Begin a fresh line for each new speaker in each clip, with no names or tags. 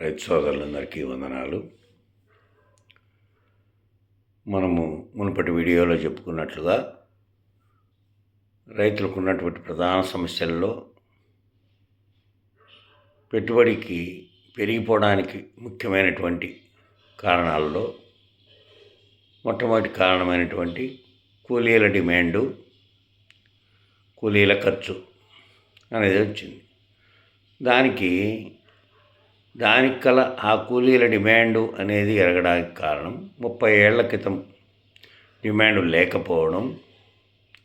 రైతు సోదరులందరికీ వందనాలు. మనము మునుపటి వీడియోలో చెప్పుకున్నట్లుగా రైతులకు ఉన్నటువంటి ప్రధాన సమస్యల్లో పెట్టుబడికి పెరిగిపోవడానికి ముఖ్యమైనటువంటి కారణాల్లో మొట్టమొదటి కారణమైనటువంటి కూలీల డిమాండు కూలీల ఖర్చు అనేది వచ్చింది. దానికి దానికి కల ఆ కూలీల డిమాండు అనేది ఎరగడానికి కారణం ముప్పై ఏళ్ళ క్రితం డిమాండ్ లేకపోవడం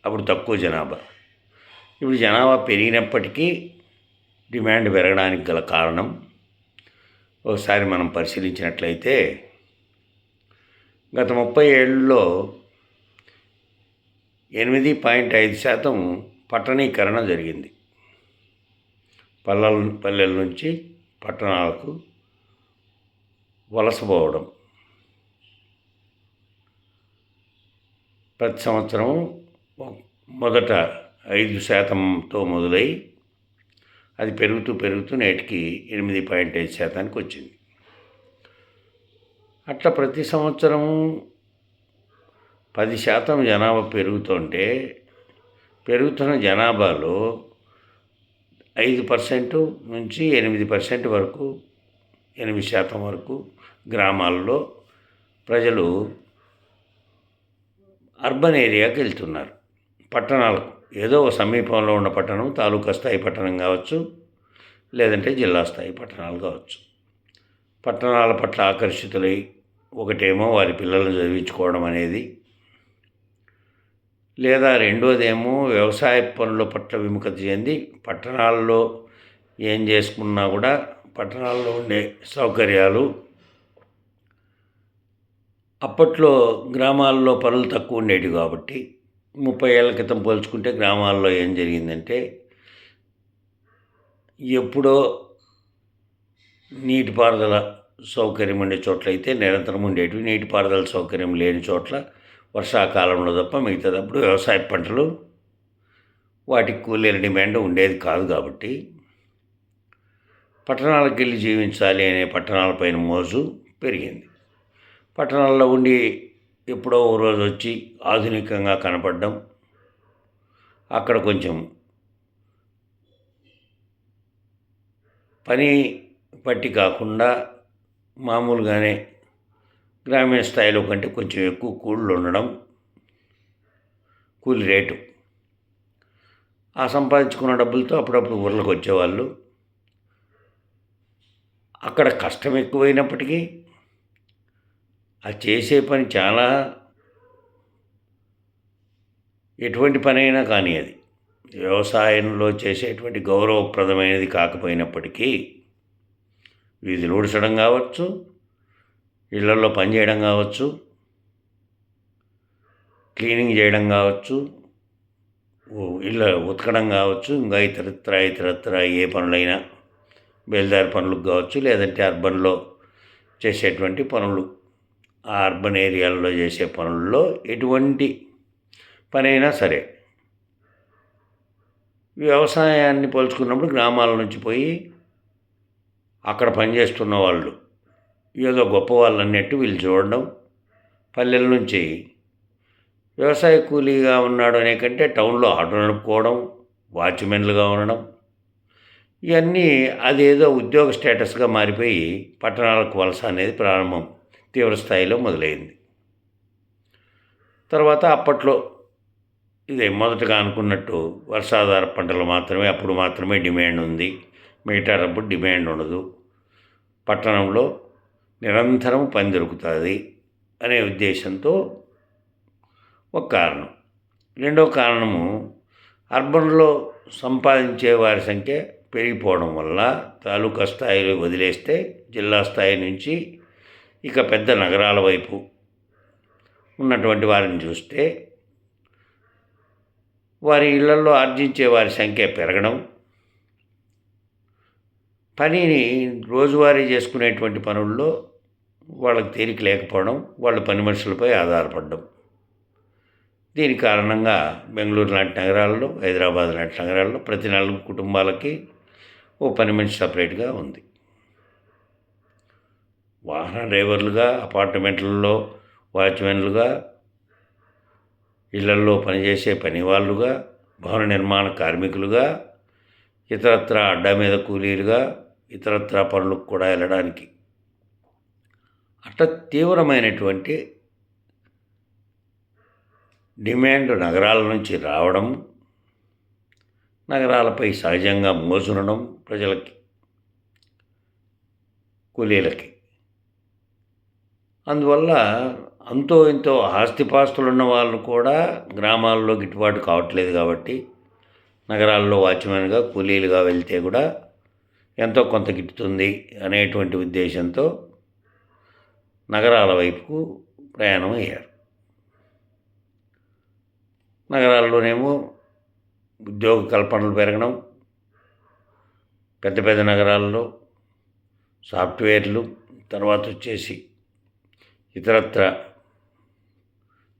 అప్పుడు తక్కువ జనాభా. ఇప్పుడు జనాభా పెరిగినప్పటికీ డిమాండ్ పెరగడానికి గల కారణం ఒకసారి మనం పరిశీలించినట్లయితే గత ముప్పై ఏళ్ళలో ఎనిమిది పాయింట్ ఐదు శాతం పట్టణీకరణ జరిగింది. పల్లెల పల్లెల నుంచి పట్టణాలకు వలసపోవడం ప్రతి సంవత్సరం మొదట ఐదు శాతంతో మొదలై అది పెరుగుతూ పెరుగుతూ నేటికి ఎనిమిది పాయింట్ ఐదు శాతానికి వచ్చింది. అట్లా ప్రతి సంవత్సరం పది శాతం జనాభా పెరుగుతుంటే పెరుగుతున్న జనాభాలో ఐదు పర్సెంట్ నుంచి ఎనిమిది పర్సెంట్ వరకు ఎనిమిది శాతం వరకు గ్రామాల్లో ప్రజలు అర్బన్ ఏరియాకి వెళ్తున్నారు. పట్టణాలకు ఏదో సమీపంలో ఉన్న పట్టణం తాలూకా స్థాయి పట్టణం కావచ్చు లేదంటే జిల్లా స్థాయి పట్టణాలు కావచ్చు. పట్టణాల పట్ల ఆకర్షితులై ఒకటేమో వారి పిల్లలను చదివించుకోవడం అనేది లేదా రెండోదేమో వ్యవసాయ పనుల పట్ల విముఖత చెంది పట్టణాల్లో ఏం చేసుకున్నా కూడా పట్టణాల్లో ఉండే సౌకర్యాలు అప్పట్లో గ్రామాల్లో పనులు తక్కువ ఉండేవి కాబట్టి ముప్పై ఏళ్ళ క్రితం పోల్చుకుంటే గ్రామాల్లో ఏం జరిగిందంటే ఎప్పుడో నీటిపారుదల సౌకర్యం ఉండే చోట్ల అయితే నిరంతరం ఉండేటివి. నీటిపారుదల సౌకర్యం లేని చోట్ల వర్షాకాలంలో తప్ప మిగతాదప్పుడు వ్యవసాయ పంటలు వాటికి కూలీల డిమాండ్ ఉండేది కాదు కాబట్టి పట్టణాలకు వెళ్ళి జీవించాలి అనే పట్టణాలపైన మోజు పెరిగింది. పట్టణాల్లో ఉండి ఎప్పుడో ఓ రోజు వచ్చి ఆధునికంగా కనపడడం అక్కడ కొంచెం పని పట్టి కాకుండా మామూలుగానే గ్రామీణ స్థాయిలో కంటే కొంచెం ఎక్కువ కూళ్ళు ఉండడం కూలి రేటు. ఆ సంపాదించుకున్న డబ్బులతో అప్పుడప్పుడు ఊర్లకు వచ్చేవాళ్ళు. అక్కడ కష్టం ఎక్కువైనప్పటికీ ఆ చేసే పని చాలా ఎటువంటి పనైనా కానీ అది. వ్యవసాయంలో చేసేటువంటి గౌరవప్రదమైనది కాకపోయినప్పటికీ వీధులు ఊడ్చడం కావచ్చు ఇళ్ళలో పనిచేయడం కావచ్చు క్లీనింగ్ చేయడం కావచ్చు ఇళ్ళ ఉతకడం కావచ్చు ఇంకా ఇతరత్ర ఇతరత్ర ఏ పనులైనా బేల్దారి పనులకు కావచ్చు లేదంటే అర్బన్లో చేసేటువంటి పనులు. ఆ అర్బన్ ఏరియాల్లో చేసే పనుల్లో ఎటువంటి పనైనా సరే వ్యవసాయాన్ని పోల్చుకున్నప్పుడు గ్రామాల నుంచి పోయి అక్కడ పనిచేస్తున్న వాళ్ళు ఏదో గొప్పవాళ్ళు అన్నట్టు వీళ్ళు చూడడం పల్లెల నుంచి. వ్యవసాయ కూలీగా ఉన్నాడు అనే కంటే టౌన్లో ఆటో నడుపుకోవడం వాచ్మెన్లుగా ఉండడం ఇవన్నీ అదేదో ఉద్యోగ స్టేటస్గా మారిపోయి పట్టణాలకు వలస అనేది ప్రారంభం తీవ్ర స్థాయిలో మొదలైంది. తర్వాత అప్పట్లో ఇదే మొదటగా అనుకున్నట్టు వర్షాధార పంటలు మాత్రమే అప్పుడు మాత్రమే డిమాండ్ ఉంది. మిగతా డబ్బు డిమాండ్ ఉండదు. పట్టణంలో నిరంతరం పని దొరుకుతుంది అనే ఉద్దేశంతో ఒక కారణం. రెండో కారణము అర్బన్లో సంపాదించే వారి సంఖ్య పెరిగిపోవడం వల్ల తాలూకా స్థాయిలో వదిలేస్తే జిల్లా స్థాయి నుంచి ఇక పెద్ద నగరాల వైపు ఉన్నటువంటి వారిని చూస్తే వారి ఇళ్ళలో ఆర్జించే వారి సంఖ్య పెరగడం పనిని రోజువారీ చేసుకునేటువంటి పనుల్లో వాళ్ళకి తేలిక లేకపోవడం వాళ్ళు పని మనుషులపై ఆధారపడడం. దీని కారణంగా బెంగళూరు లాంటి నగరాల్లో హైదరాబాద్ లాంటి నగరాల్లో ప్రతి నాలుగు కుటుంబాలకి ఓ పని మనిషి సపరేట్గా ఉంది. వాహన డ్రైవర్లుగా అపార్ట్మెంట్లలో వాచ్మెన్లుగా ఇళ్ళల్లో పనిచేసే పనివాళ్ళుగా భవన నిర్మాణ కార్మికులుగా ఇతరత్ర అడ్డా మీద కూలీలుగా ఇతరత్ర పనులకు కూడా వెళ్ళడానికి అట్లా తీవ్రమైనటువంటి డిమాండ్ నగరాల నుంచి రావడం నగరాలపై సహజంగా మోసునడం ప్రజలకి కూలీలకి. అందువల్ల అంతో ఇంతో ఆస్తిపాస్తులు ఉన్న వాళ్ళు కూడా గ్రామాల్లో గిట్టుబాటు కావట్లేదు కాబట్టి నగరాల్లో వాచ్మెన్గా కూలీలుగా వెళ్తే కూడా ఎంతో కొంత గిట్టుతుంది అనేటువంటి ఉద్దేశంతో నగరాల వైపుకు ప్రయాణం అయ్యారు. నగరాల్లోనేమో ఉద్యోగ కల్పనలు పెరగడం పెద్ద పెద్ద నగరాల్లో సాఫ్ట్వేర్లు తర్వాత వచ్చేసి ఇతరత్ర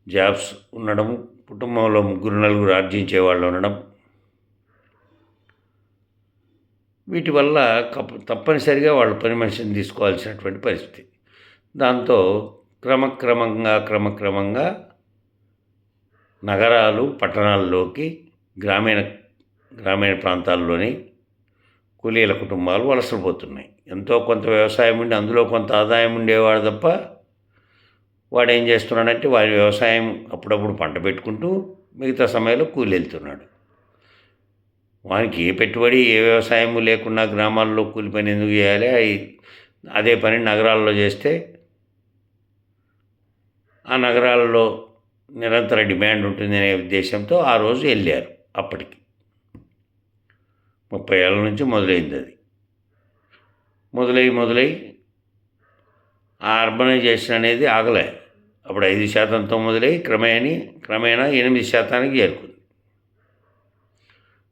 జాబ్స్ ఉండడం కుటుంబంలో ముగ్గురు నలుగురు ఆర్జించే వాళ్ళు ఉండడం. వీటి వల్ల తప్పనిసరిగా వాళ్ళు పని మనిషిని తీసుకోవాల్సినటువంటి పరిస్థితి. దాంతో క్రమక్రమంగా క్రమక్రమంగా నగరాలు పట్టణాల్లోకి గ్రామీణ గ్రామీణ ప్రాంతాల్లోని కూలీల కుటుంబాలు వలసపోతున్నాయి. ఎంతో కొంత వ్యవసాయం ఉండి అందులో కొంత ఆదాయం ఉండేవాడు తప్ప వాడు ఏం చేస్తున్నాడంటే వారి వ్యవసాయం అప్పుడప్పుడు పంట పెట్టుకుంటూ మిగతా సమయంలో కూలి వెళ్తున్నాడు. వానికి ఏ పెట్టుబడి ఏ వ్యవసాయం లేకుండా గ్రామాల్లో కూలి పని ఎందుకు చేయాలి? అదే పని నగరాల్లో చేస్తే ఆ నగరాల్లో నిరంతర డిమాండ్ ఉంటుందనే ఉద్దేశంతో ఆ రోజు వెళ్ళారు అప్పటికి. ముప్పై ఏళ్ళ నుంచి మొదలైంది అది. మొదలై మొదలై ఆ అర్బనైజేషన్ అనేది ఆగలే. అప్పుడు ఐదు శాతంతో మొదలై క్రమేణి క్రమేణా ఎనిమిది శాతానికి చేరుకుంది.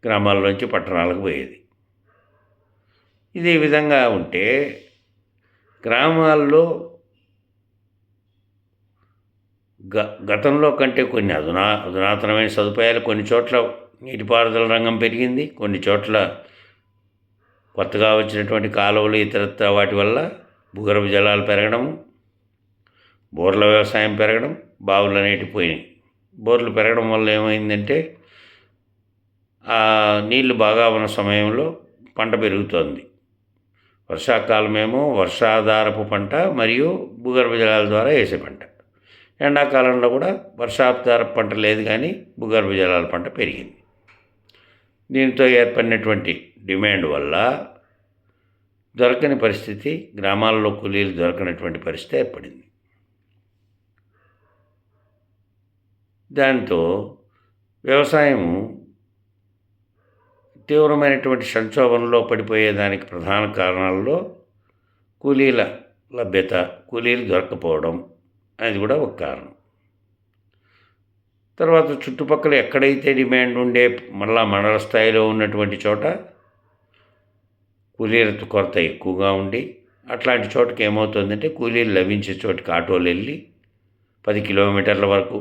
గ్రామాల్లోంచి పట్టణాలకు పోయేది. ఇదే విధంగా ఉంటే గ్రామాల్లో గ గతంలో కంటే కొన్ని అధునా అధునాతనమైన సదుపాయాలు కొన్ని చోట్ల నీటిపారుదల రంగం పెరిగింది. కొన్ని చోట్ల కొత్తగా వచ్చినటువంటి కాలువలు ఇతరత్ర వాటి వల్ల భూగర్భ జలాలు పెరగడం బోర్ల వ్యవసాయం పెరగడం బావులు అనేటివి పోయినాయి బోర్లు పెరగడం వల్ల ఏమైందంటే నీళ్ళు బాగా ఉన్న సమయంలో పంట పెరుగుతోంది. వర్షాకాలమేమో వర్షాధారపు పంట మరియు భూగర్భ జలాల ద్వారా వేసే పంట. ఎండాకాలంలో కూడా వర్షాధార పంట లేదు కానీ భూగర్భ జలాల పంట పెరిగింది. దీనితో ఏర్పడినటువంటి డిమాండ్ వల్ల దొరకని పరిస్థితి గ్రామాల్లో కూలీలు దొరకనటువంటి పరిస్థితి ఏర్పడింది. దాంతో వ్యవసాయం తీవ్రమైనటువంటి సంక్షోభంలో పడిపోయేదానికి ప్రధాన కారణాల్లో కూలీల లభ్యత కూలీలు దొరకపోవడం అది కూడా ఒక కారణం. తర్వాత చుట్టుపక్కల ఎక్కడైతే డిమాండ్ ఉండే మళ్ళా మండల స్థాయిలో ఉన్నటువంటి చోట కూలీల కొరత ఎక్కువగా ఉండి అట్లాంటి చోటకి ఏమవుతుందంటే కూలీలు లభించే చోటికి ఆటోలు వెళ్ళి పది కిలోమీటర్ల వరకు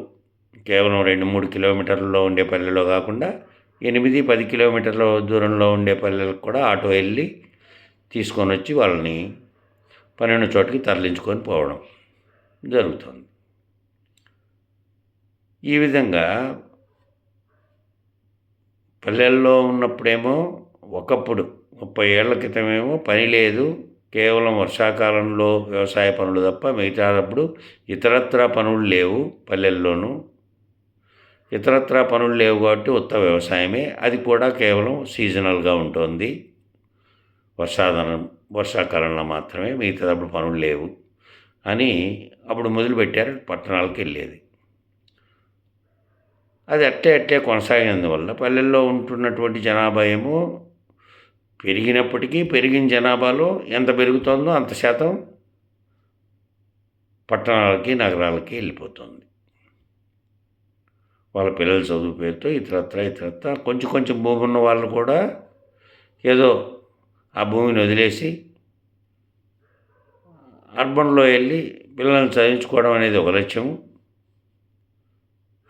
కేవలం రెండు మూడు కిలోమీటర్లలో ఉండే పల్లెలో కాకుండా ఎనిమిది పది కిలోమీటర్ల దూరంలో ఉండే పల్లెలకు కూడా ఆటో వెళ్ళి తీసుకొని వచ్చి వాళ్ళని పన్నెండు చోటికి తరలించుకొని పోవడం. జరుగుతుంది. ఈ విధంగా పల్లెల్లో ఉన్నప్పుడేమో ఒకప్పుడు ముప్పై ఏళ్ళ క్రితమేమో పని లేదు కేవలం వర్షాకాలంలో వ్యవసాయ పనులు తప్ప మిగతాదప్పుడు ఇతరత్ర పనులు లేవు పల్లెల్లోనూ. ఇతరత్రా పనులు లేవు కాబట్టి ఉత్త వ్యవసాయమే. అది కూడా కేవలం సీజనల్గా ఉంటుంది. వర్షాధనం వర్షాకాలంలో మాత్రమే మిగతాటప్పుడు పనులు లేవు. అని అప్పుడు మొదలుపెట్టారు పట్టణాలకు వెళ్ళేది అది అట్టే అట్టే కొనసాగినందువల్ల పల్లెల్లో ఉంటున్నటువంటి జనాభా ఏమో పెరిగినప్పటికీ పెరిగిన జనాభాలో ఎంత పెరుగుతుందో అంత శాతం పట్టణాలకి నగరాలకి వెళ్ళిపోతుంది. వాళ్ళ పిల్లల చదువు పేరుతో ఇతరత్ర ఇతరత్ర కొంచెం కొంచెం భూమి ఉన్న వాళ్ళు కూడా ఏదో ఆ భూమిని వదిలేసి అర్బన్లో వెళ్ళి పిల్లల్ని చదివించుకోవడం అనేది ఒక లక్ష్యం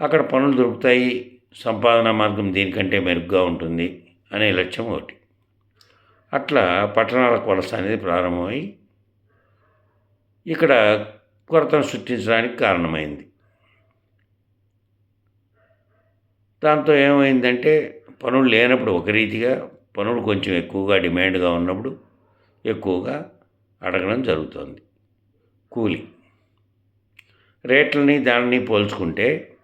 అక్కడ పనులు దొరుకుతాయి సంపాదన మార్గం దీనికంటే మెరుగ్గా ఉంటుంది అనే లక్ష్యం ఒకటి. అట్లా పట్టణాల కొలస అనేది ప్రారంభమై ఇక్కడ కొరతను సృష్టించడానికి కారణమైంది. దాంతో ఏమైందంటే పనులు లేనప్పుడు ఒక రీతిగా పనులు కొంచెం ఎక్కువగా డిమాండ్గా ఉన్నప్పుడు ఎక్కువగా అడగడం జరుగుతుంది. కూలి. రేట్లని దానిని పోల్చుకుంటే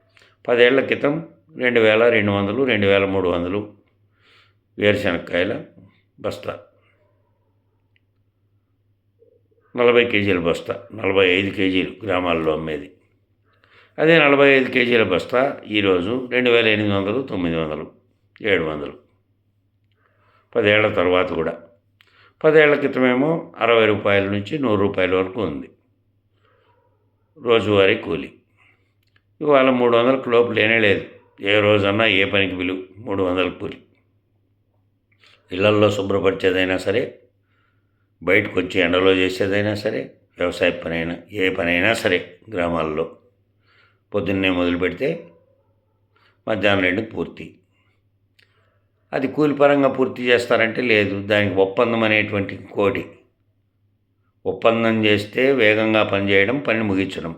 పదేళ్ళ క్రితం రెండు వేల రెండు వందలు రెండు వేల మూడు వందలు వేరుశనక్కాయల బస్తా. నలభై కేజీల బస్తా నలభై ఐదు కేజీలు గ్రామాల్లో అమ్మేది. అదే నలభై ఐదు కేజీల బస్తా ఈరోజు రెండు వేల ఎనిమిది వందలు తొమ్మిది వందలు ఏడు వందలు. పదేళ్ళ తర్వాత కూడా. పదేళ్ళ క్రితమేమో అరవై రూపాయల నుంచి నూరు రూపాయల వరకు ఉంది. రోజువారీ కూలి. ఇవాళ మూడు వందలకు లోపు లేనే లేదు. ఏ రోజన్నా ఏ పనికి విలువ మూడు వందల కూలి. ఇళ్ళల్లో శుభ్రపరిచేదైనా సరే బయటకు వచ్చి ఎండలో చేసేదైనా సరే వ్యవసాయ పనైనా ఏ పనైనా సరే గ్రామాల్లో. పొద్దున్నే మొదలు పెడితే మధ్యాహ్నం రెండు పూర్తి. అది కూలిపరంగా పూర్తి చేస్తారంటే లేదు. దానికి ఒప్పందం అనేటువంటి కోటి. ఒప్పందం చేస్తే వేగంగా పనిచేయడం పని ముగించడం.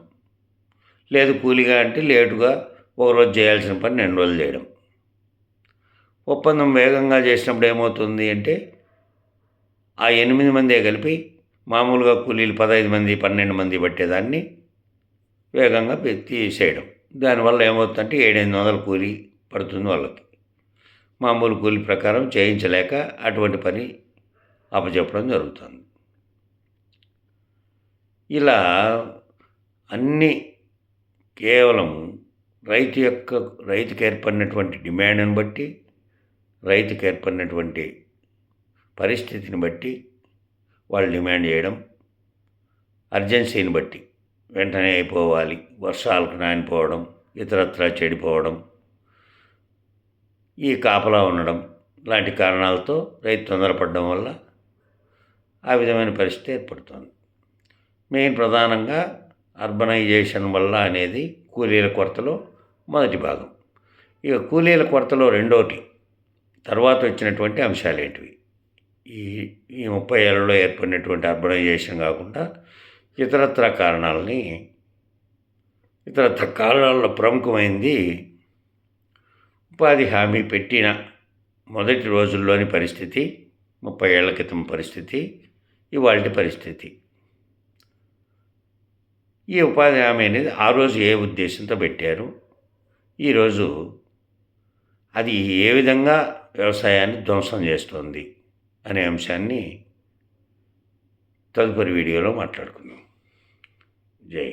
లేదు కూలిగా అంటే లేటుగా ఒకరోజు చేయాల్సిన పని రెండు రోజులు చేయడం. ఒప్పందం వేగంగా చేసినప్పుడు ఏమవుతుంది అంటే ఆ ఎనిమిది మందే కలిపి మామూలుగా కూలీలు పదహైదు మంది పన్నెండు మంది పట్టేదాన్ని వేగంగా తీసేయడం దానివల్ల ఏమవుతుందంటే ఏడెనిమిది వందల కూలీ పడుతుంది వాళ్ళకి. మామూలు కూలి ప్రకారం చేయించలేక అటువంటి పని అప్పచెప్పడం జరుగుతుంది. ఇలా అన్నీ కేవలం రైతు యొక్క రైతుకి ఏర్పడినటువంటి డిమాండ్ని బట్టి రైతుకి ఏర్పడినటువంటి పరిస్థితిని బట్టి వాళ్ళు డిమాండ్ చేయడం అర్జెన్సీని బట్టి వెంటనే అయిపోవాలి వర్షాలకు నానిపోవడం ఇతరత్రా చెడిపోవడం ఈ కాపలా ఉండడం లాంటి కారణాలతో రైతు తొందరపడడం వల్ల ఆ విధమైన పరిస్థితి ఏర్పడుతుంది. మెయిన్ ప్రధానంగా అర్బనైజేషన్ వల్ల అనేది కూలీల కొరతలో మొదటి భాగం. ఇక కూలీల కొరతలో రెండోటి తర్వాత వచ్చినటువంటి అంశాలు ఏంటివి? ఈ ఈ ముప్పై ఏళ్ళలో ఏర్పడినటువంటి అర్బనైజేషన్ కాకుండా ఇతరత్ర కారణాలని ఇతరత్ర కారణాలలో ప్రముఖమైంది ఉపాధి హామీ పెట్టిన మొదటి రోజుల్లోని పరిస్థితి ముప్పై ఏళ్ళ క్రితం పరిస్థితి ఇవాళ పరిస్థితి. ఈ ఉపాధి హామీ అనేది ఆ రోజు ఏ ఉద్దేశంతో పెట్టారు? ఈరోజు అది ఏ విధంగా వ్యవసాయాన్ని ధ్వంసం చేస్తుంది అనే అంశాన్ని తదుపరి వీడియోలో మాట్లాడుకుందాం. జై